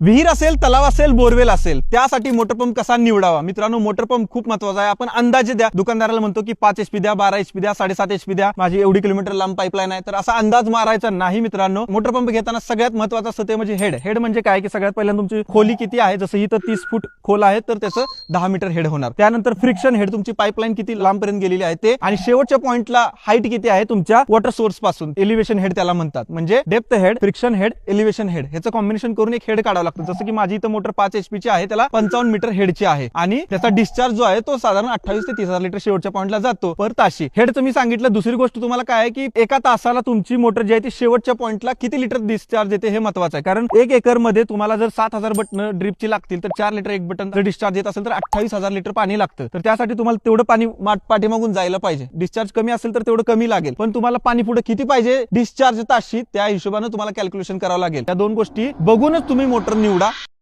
विहीर असेल तलाव असेल बोरवेल असेल त्यासाठी मोटरपंप कसा निवडावा? मित्रांनो मोटरपंप खूप महत्त्वाचा आहे. आपण अंदाजे द्या. दुकानदाराला म्हणतो की पाच एचपी द्या बारा एचपी द्या साडेसात एचपी द्या. माझी एवढी किलोमीटर लांब पाईपलाईन आहे. तर असा अंदाज मारायचा नाही मित्रांनो. मोटरपंप घेताना सगळ्यात महत्वाचं असतं ते म्हणजे हेड. हेड म्हणजे काय? की सगळ्यात पहिल्यांदा तुमची खोली किती आहे? जसं इथं तीस फूट खोल आहे तर त्याचं दहा मीटर हेड होणार. त्यानंतर फ्रिक्शन हेड तुमची पाईपलाईन किती लांबपर्यंत गेलेली आहे ते. आणि शेवटच्या पॉईंटला हाईट किती आहे? तुमच्या वॉटर सोर्सपासून. एलिव्हेशन हेड त्याला म्हणतात. म्हणजे depth head friction head elevation head ह्याचं कॉम्बिनेशन करून एक हेड काढावं लागतं. जसं की माझी इथं मोटर पाच एचपी ची आहे त्याला पंचावन्न मीटर हेडची आहे. आणि त्याचा डिस्चार्ज जो आहे तो साधारण अठ्ठावीस ते तीस हजार लिटर शेवटच्या पॉईंटला जातो पर ताशी. हेडचं मी सांगितलं. दुसरी गोष्ट तुम्हाला काय आहे की एका तासाला तुमची मोटर जी आहे ती शेवटच्या पॉईंटला किती लिटर डिस्चार्ज येते हे महत्वाचं आहे. कारण एक एकरमध्ये तुम्हाला जर सात हजार बटन ड्रिपची लागतील तर चार लिटर एक बटन जर डिस्चार्ज येत असेल तर अठ्ठावीस हजार लिटर पाणी लागतं. तर त्यासाठी तुम्हाला तेवढं पाणी पाठीमागून जायला पाहिजे. डिस्चार्ज कमी असेल तर तेवढं कमी लागेल. पण तुम्हाला पाणी पुढे किती पाहिजे? डिस्चार्ज ताशी त्या हिशोबाने तुम्हाला कॅल्क्युलेशन करावं लागेल. त्या दोन गोष्टी बघूनच तुम्ही मोटर निवडा.